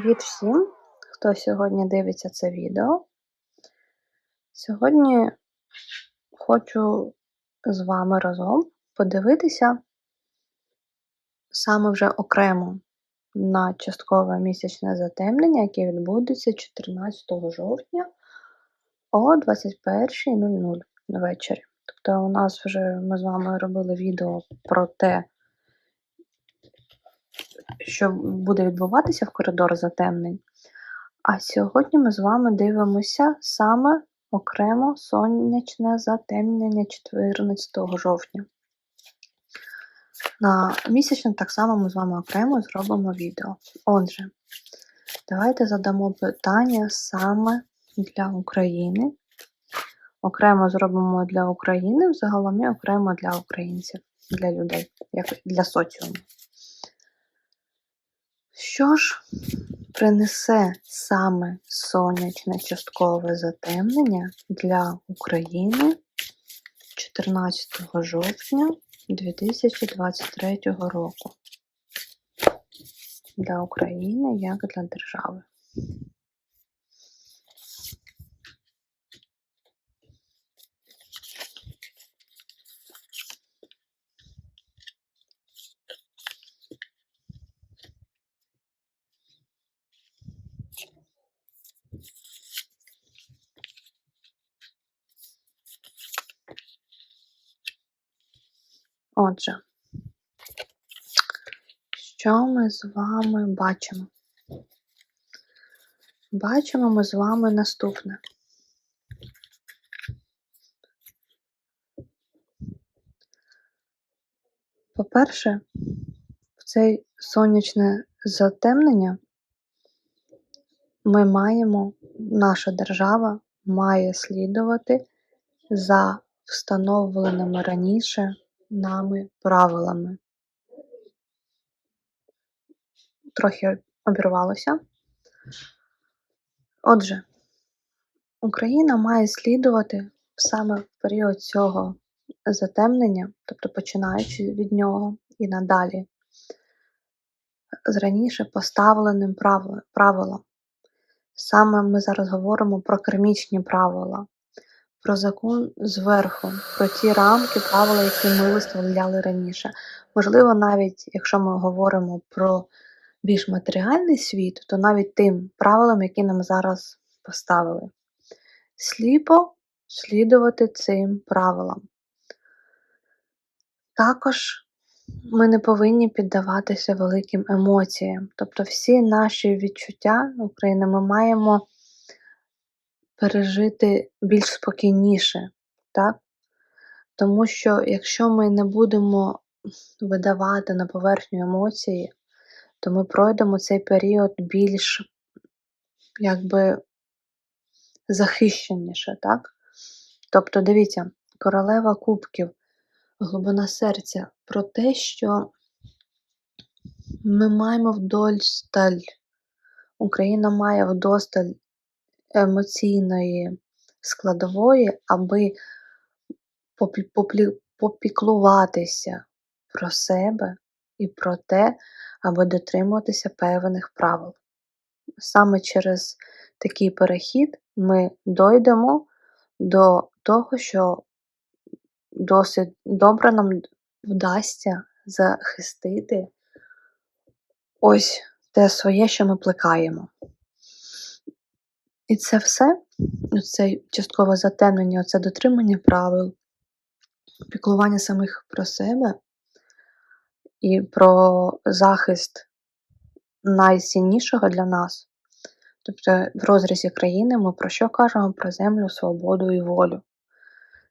Привіт всім, хто сьогодні дивиться це відео. Сьогодні хочу з вами разом подивитися саме вже окремо на часткове місячне затемнення, яке відбудеться 14 жовтня о 21.00 ввечері. Тобто, у нас вже ми з вами робили відео про те, що буде відбуватися в коридор затемнень. А сьогодні ми з вами дивимося саме окремо сонячне затемнення 14 жовтня. На місячне так само ми з вами окремо зробимо відео. Отже, давайте задамо питання саме для України. Окремо зробимо для України, взагалом і окремо для українців, для людей, як для соціуму. Що ж принесе саме сонячне часткове затемнення для України 14 жовтня 2023 року? Для України як для держави. Отже, що ми з вами бачимо? Бачимо ми з вами наступне. По-перше, в цей сонячне затемнення ми маємо, наша держава має слідувати за встановленими раніше нами правилами. Трохи обірвалося. Отже, Україна має слідувати саме в період цього затемнення, тобто починаючи від нього і надалі, з раніше поставленим правилам. Саме ми зараз говоримо про кермічні правила, про закон зверху, про ті рамки, правила, які ми виставляли раніше. Можливо, навіть якщо ми говоримо про більш матеріальний світ, то навіть тим правилам, які нам зараз поставили. Сліпо слідувати цим правилам. Також ми не повинні піддаватися великим емоціям. Тобто всі наші відчуття України ми маємо пережити більш спокійніше, так? Тому що якщо ми не будемо видавати на поверхню емоції, то ми пройдемо цей період більш якби захищеніше, так? Тобто, дивіться, королева кубків, глибина серця про те, що ми маємо вдосталь, Україна має вдосталь емоційної складової, аби попіклуватися про себе і про те, аби дотримуватися певних правил. Саме через такий перехід ми дойдемо до того, що досить добре нам вдасться захистити ось те своє, що ми плекаємо. І це все, це часткове затемнення, це дотримання правил, піклування самих про себе і про захист найціннішого для нас. Тобто, в розрізі країни ми про що кажемо? Про землю, свободу і волю.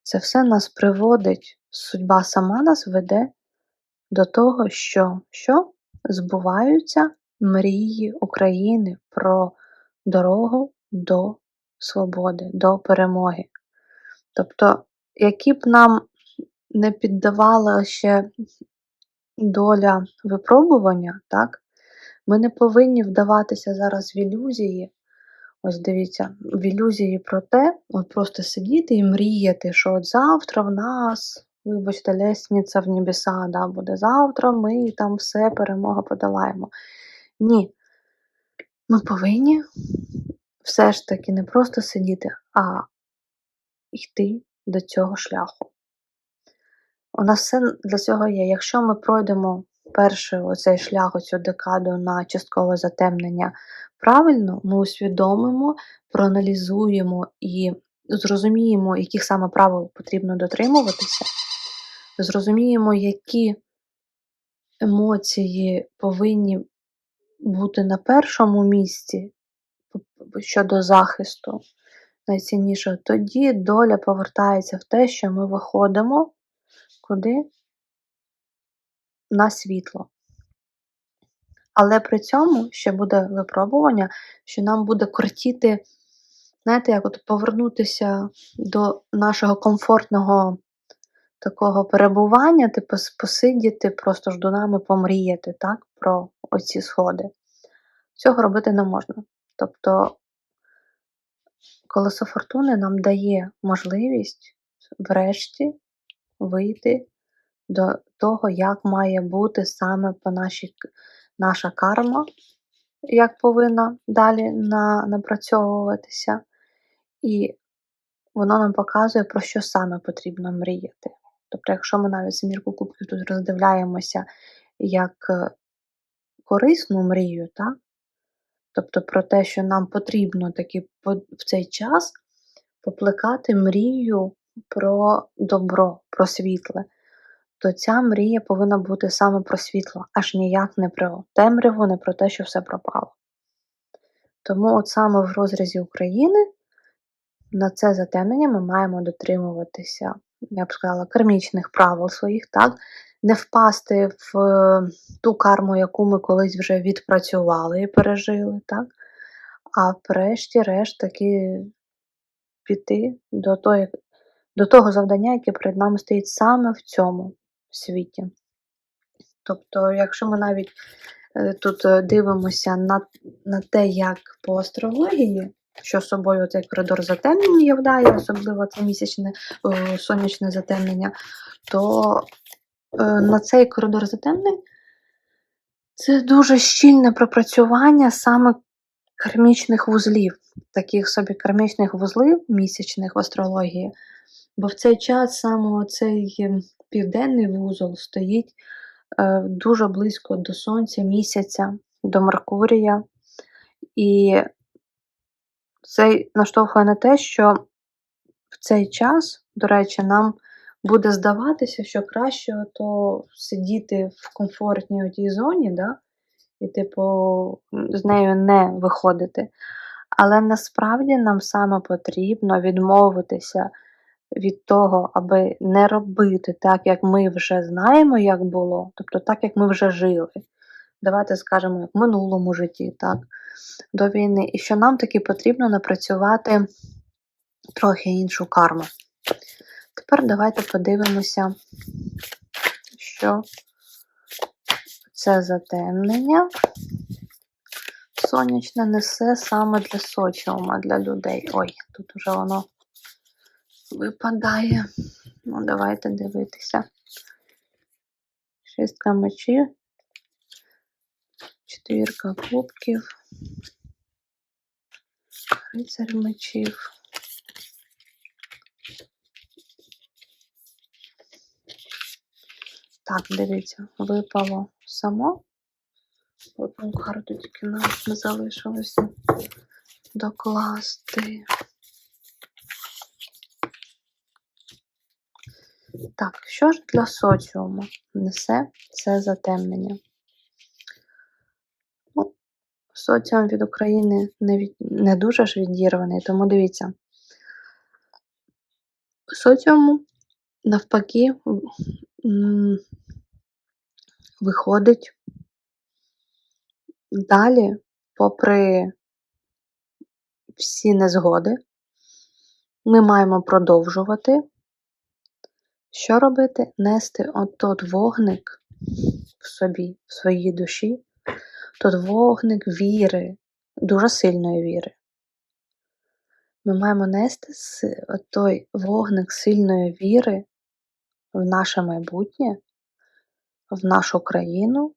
Це все нас приводить, судьба сама нас веде до того, що, що збуваються мрії України про дорогу до свободи, до перемоги. Тобто, які б нам не піддавала ще доля випробування, так, ми не повинні вдаватися зараз в ілюзії. Ось дивіться, в ілюзії про те, от просто сидіти і мріяти, що от завтра в нас, вибачте, лесниця в небеса, да, буде завтра ми там все перемога подолаємо. Ні. Ми повинні все ж таки не просто сидіти, а йти до цього шляху. У нас все для цього є. Якщо ми пройдемо перший оцей шлях, оцю декаду на часткове затемнення правильно, ми усвідомимо, проаналізуємо і зрозуміємо, яких саме правил потрібно дотримуватися, зрозуміємо, які емоції повинні бути на першому місці щодо захисту найціннішого, тоді доля повертається в те, що ми виходимо куди? На світло. Але при цьому ще буде випробування, що нам буде кортіти, знаєте, як от повернутися до нашого комфортного такого перебування, типу посидіти, просто ждунами помріяти, так, про оці сходи. Цього робити не можна. Тобто, колесо фортуни нам дає можливість врешті вийти до того, як має бути саме по нашій наша карма, як повинна далі на, напрацьовуватися. І воно нам показує, про що саме потрібно мріяти. Тобто, якщо ми навіть семірку кубків тут роздивляємося як е, корисну мрію, так? Тобто про те, що нам потрібно таки в цей час поплекати мрію про добро, про світле, то ця мрія повинна бути саме про світло, аж ніяк не про темряву, не про те, що все пропало. Тому, от саме в розрізі України на це затемнення ми маємо дотримуватися, я б сказала, кармічних правил своїх, так, не впасти в е, ту карму, яку ми колись вже відпрацювали і пережили, так, а врешті-решт таки піти до того, до того завдання, яке перед нами стоїть саме в цьому світі. Тобто, якщо ми навіть е, тут е, дивимося на на те, як по астрології, що собою цей коридор затемнення являє, особливо це місячне сонячне затемнення, то е, на цей коридор затемнень це дуже щільне пропрацювання саме кармічних вузлів, таких собі кармічних вузлів місячних в астрології. Бо в цей час саме цей ем, південний вузол стоїть е, дуже близько до Сонця, місяця, до Меркурія. І це наштовхує на те, що в цей час, до речі, нам буде здаватися, що краще то сидіти в комфортній тій зоні, да? і, типу, з нею не виходити. Але насправді нам саме потрібно відмовитися від того, аби не робити так, як ми вже знаємо, як було, тобто так, як ми вже жили. Давайте скажемо, як в минулому житті, так, до війни. І що нам таки потрібно напрацювати трохи іншу карму. Тепер давайте подивимося, що це затемнення сонячне несе саме для соціума, для людей. Ой, тут уже воно випадає. Ну, давайте дивитися. Шістка мечів, четвірка кубків, рицар мечів. Так, дивіться, випало само. Одну карту тільки нам залишилося докласти. Так, що ж для соціуму несе це затемнення? Соціум від України не від, не дуже ж відірваний, тому дивіться. Соціуму, навпаки, виходить далі, попри всі незгоди, ми маємо продовжувати що робити? Нести от вогник в собі, в своїй душі, тот вогник віри, дуже сильної віри. Ми маємо нести той вогник сильної віри в наше майбутнє, в нашу країну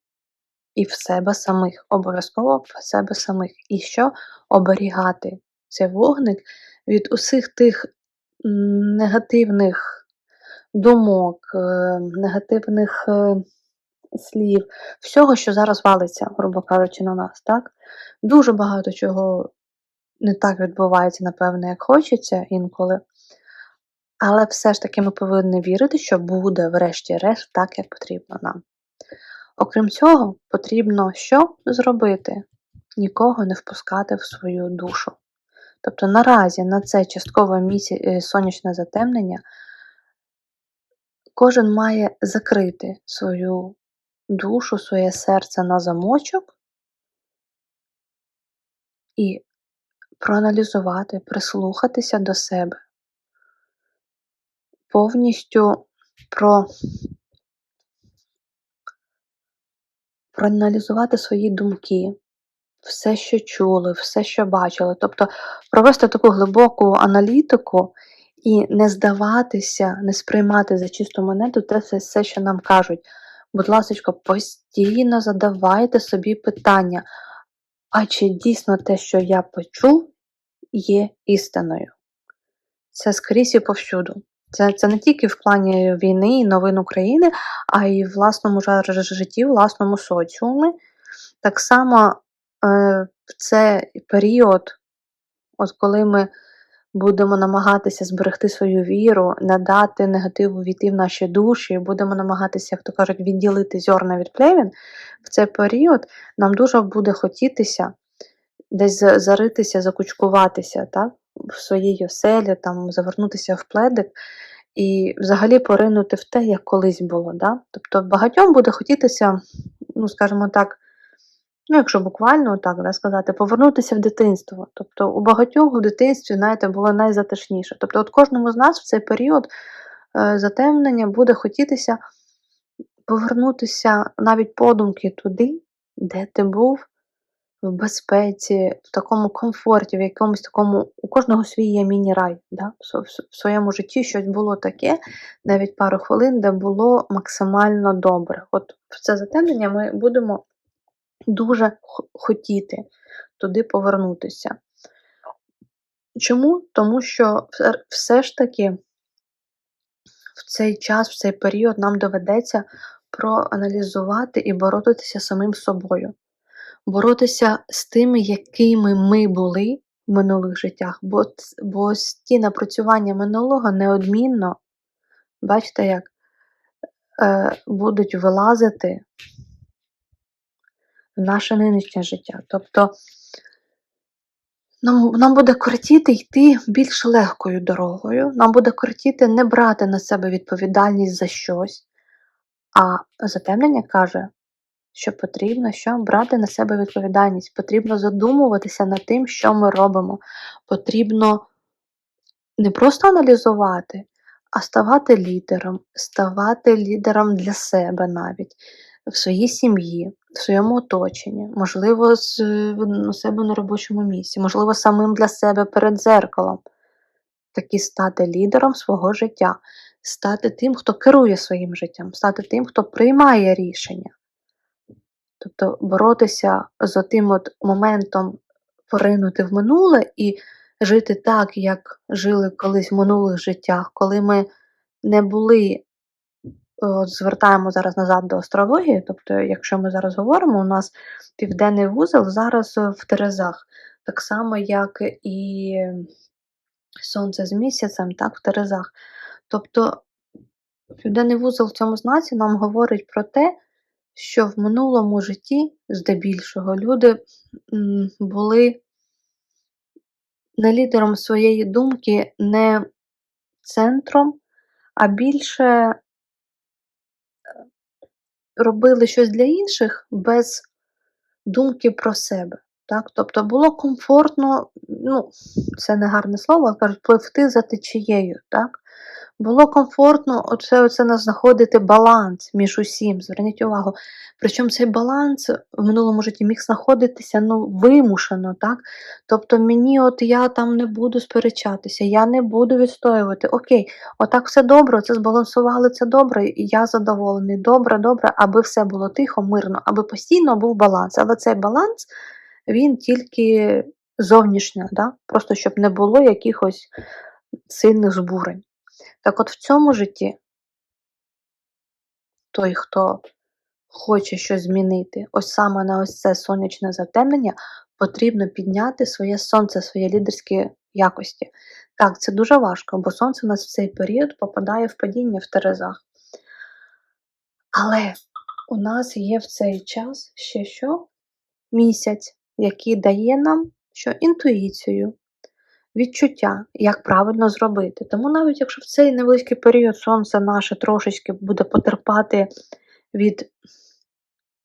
і в себе самих. Обов'язково в себе самих. І що? Оберігати цей вогник від усіх тих негативних думок, е, негативних е, слів, всього, що зараз валиться, грубо кажучи, на нас. так? Дуже багато чого не так відбувається, напевно, як хочеться інколи. Але все ж таки ми повинні вірити, що буде, врешті-решт, так, як потрібно нам. Окрім цього, потрібно що зробити? Нікого не впускати в свою душу. Тобто наразі на це часткове місяць е, сонячне затемнення кожен має закрити свою душу, своє серце на замочок і проаналізувати, прислухатися до себе, повністю про проаналізувати свої думки, все, що чули, все, що бачили. Тобто провести таку глибоку аналітику і не здаватися, не сприймати за чисту монету те все, що нам кажуть. Будь ласка, постійно задавайте собі питання, а чи дійсно те, що я почув, є істиною? Це скрізь і повсюду. Це це не тільки в плані війни і новин України, а й в власному житті, власному соціумі. Так само е, в цей період, от коли ми будемо намагатися зберегти свою віру, надати негативу війти в наші душі, будемо намагатися, як то кажуть, відділити зерна від плевін, в цей період нам дуже буде хотітися десь заритися, закучкуватися так, в своїй оселі, там, завернутися в пледик і взагалі поринути в те, як колись було. Да? Тобто багатьом буде хотітися, ну, скажімо так, ну, якщо буквально так да, сказати, повернутися в дитинство. Тобто у багатьох в дитинстві, знаєте, було найзатишніше. Тобто, от кожному з нас в цей період е, затемнення буде хотітися повернутися навіть подумки туди, де ти був в безпеці, в такому комфорті, в якомусь такому, у кожного свій є міні-рай. Да? В своєму житті щось було таке, навіть пару хвилин, де було максимально добре. От в це затемнення ми будемо дуже хотіти туди повернутися. Чому? Тому що все ж таки в цей час, в цей період нам доведеться проаналізувати і боротися самим собою боротися з тими, якими ми були в минулих життях, бо бо ті напрацювання минулого неодмінно, бачите, як е, будуть вилазити наше нинішнє життя. Тобто нам нам буде кортіти йти більш легкою дорогою, нам буде кортіти не брати на себе відповідальність за щось, а затемнення каже, що потрібно що брати на себе відповідальність, потрібно задумуватися над тим, що ми робимо. Потрібно не просто аналізувати, а ставати лідером, ставати лідером для себе навіть, в своїй сім'ї, в своєму оточенні, можливо, з, у себе на робочому місці, можливо, самим для себе перед дзеркалом. Такі стати лідером свого життя, стати тим, хто керує своїм життям, стати тим, хто приймає рішення. Тобто боротися з тим от моментом поринути в минуле і жити так, як жили колись в минулих життях, коли ми не були, звертаємо зараз назад до астрології, тобто, якщо ми зараз говоримо, у нас південний вузол зараз в Терезах, так само, як і Сонце з місяцем, так, в Терезах. Тобто південний вузол в цьому знаці нам говорить про те, що в минулому житті, здебільшого, люди були не лідером своєї думки, не центром, а більше е, робили щось для інших без думки про себе. Так? Тобто було комфортно, ну, це не гарне слово, кажуть, пливти за течією. Так? Було комфортно оце, оце на- знаходити баланс між усім. Зверніть увагу. Причому цей баланс в минулому житті міг знаходитися ну, вимушено, так? Тобто мені, от я там не буду сперечатися, я не буду відстоювати. Окей, отак все добре, це збалансували це добре, і я задоволений. Добре, добре, аби все було тихо, мирно, аби постійно був баланс. Але цей баланс він тільки зовнішньо, да? просто щоб не було якихось сильних збурень. Так от в цьому житті той, хто хоче щось змінити, ось саме на ось це сонячне затемнення, потрібно підняти своє сонце, свої лідерські якості. Так, це дуже важко, бо сонце у нас в цей період попадає в падіння в Терезах. Але у нас є в цей час ще що? Місяць, який дає нам що інтуїцію, відчуття, як правильно зробити. Тому навіть якщо в цей невеличкий період сонце наше трошечки буде потерпати від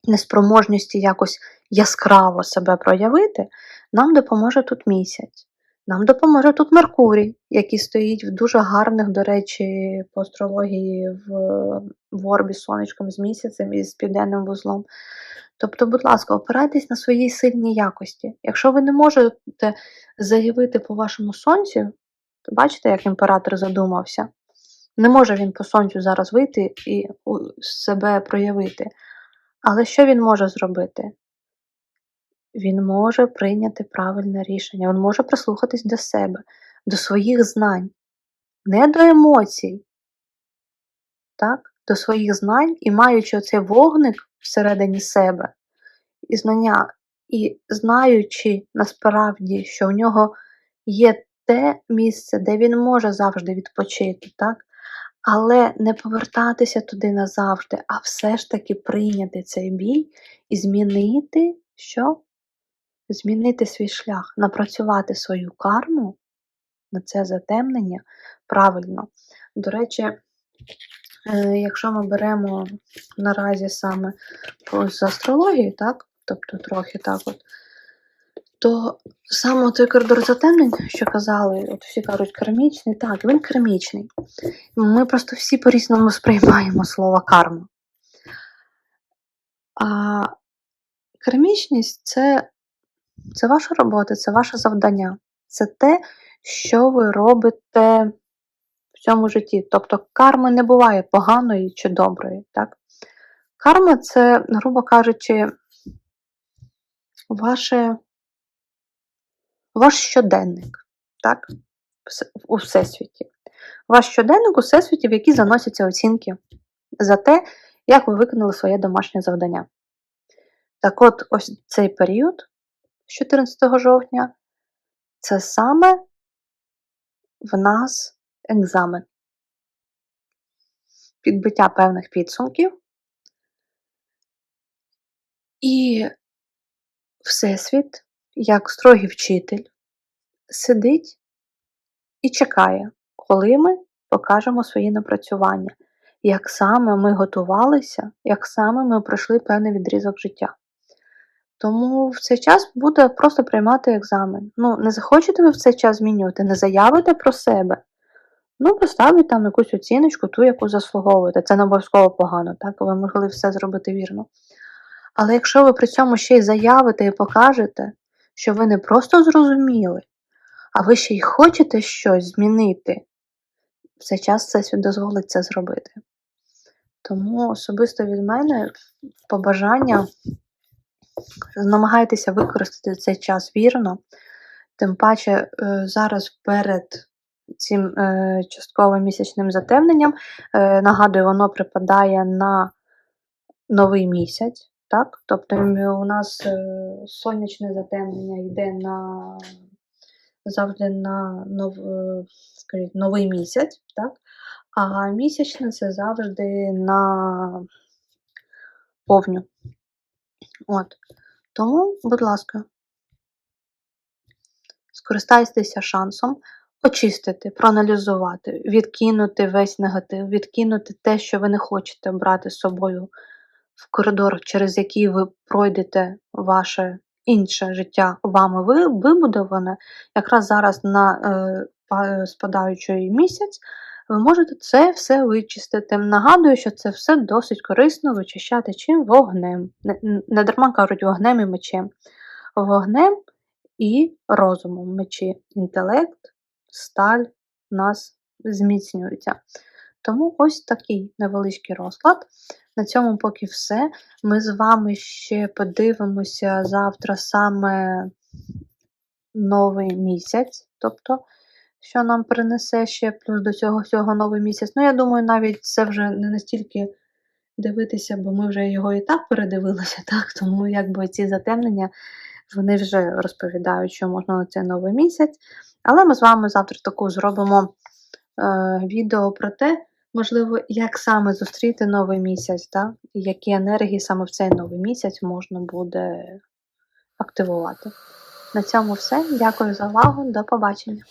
неспроможності якось яскраво себе проявити, нам допоможе тут місяць. Нам допоможе тут Меркурій, який стоїть в дуже гарних, до речі, по астрології в, в орбі сонечком, з місяцем і з південним вузлом. Тобто, будь ласка, опирайтесь на свої сильні якості. Якщо ви не можете заявити по вашому сонцю, то бачите, як імператор задумався. Не може він по сонцю зараз вийти і себе проявити. Але що він може зробити? Він може прийняти правильне рішення, він може прислухатись до себе, до своїх знань, не до емоцій, так? До своїх знань і маючи оцей вогник всередині себе, і знання, і знаючи насправді, що в нього є те місце, де він може завжди відпочити, так? але не повертатися туди назавжди, а все ж таки прийняти цей бій і змінити що? Змінити свій шлях, напрацювати свою карму на це затемнення правильно. До речі, якщо ми беремо наразі саме з астрології, так, тобто трохи так от, то саме той коридор затемнень, що казали, от всі кажуть кармічний, так, він кармічний. Ми просто всі по-різному сприймаємо слово карма. А кармічність це, це ваша робота, це ваше завдання. Це те, що ви робите в цьому житті. Тобто карми не буває поганої чи доброї. Так? Карма це, грубо кажучи, ваше, ваш щоденник, так? У всесвіті. Ваш щоденник у всесвіті, в який заносяться оцінки за те, як ви виконали своє домашнє завдання. Так от, ось цей період з 14 жовтня, це саме в нас екзамен. Підбиття певних підсумків. І Всесвіт, як строгий вчитель, сидить і чекає, коли ми покажемо свої напрацювання, як саме ми готувалися, як саме ми пройшли певний відрізок життя. Тому в цей час буде просто приймати екзамен. Ну, не захочете ви в цей час змінювати, не заявите про себе. Ну, поставіть там якусь оціночку, ту, яку заслуговуєте. Це не обов'язково погано, так? Ви могли все зробити вірно. Але якщо ви при цьому ще й заявите і покажете, що ви не просто зрозуміли, а ви ще й хочете щось змінити, в цей час Всесвіт дозволить це зробити. Тому особисто від мене побажання намагайтеся використати цей час вірно. Тим паче е, зараз перед цим е, частковим місячним затемненням, е, нагадую, воно припадає на новий місяць. Так? Тобто у нас е, сонячне затемнення йде на завжди на нов, скажіть, новий місяць, так? а місячне це завжди на повню. От. Тому, будь ласка, скористайтеся шансом очистити, проаналізувати, відкинути весь негатив, відкинути те, що ви не хочете брати з собою в коридор, через який ви пройдете ваше інше життя вами ви- вибудоване. Якраз зараз на е, спадаючий місяць ви можете це все вичистити. Нагадую, що це все досить корисно вичищати чим вогнем. Не, не дарма кажуть вогнем і мечем. Вогнем і розумом мечі. Інтелект, сталь нас зміцнюються. Тому ось такий невеличкий розклад. На цьому поки все. Ми з вами ще подивимося завтра саме новий місяць, тобто, що нам принесе ще плюс до цього всього новий місяць. Ну, я думаю, навіть це вже не настільки дивитися, бо ми вже його і так передивилися, так? Тому якби ці затемнення вони вже розповідають, що можна на цей новий місяць. Але ми з вами завтра таку зробимо е, відео про те, можливо, як саме зустріти новий місяць, і які енергії саме в цей новий місяць можна буде активувати. На цьому все. Дякую за увагу. До побачення.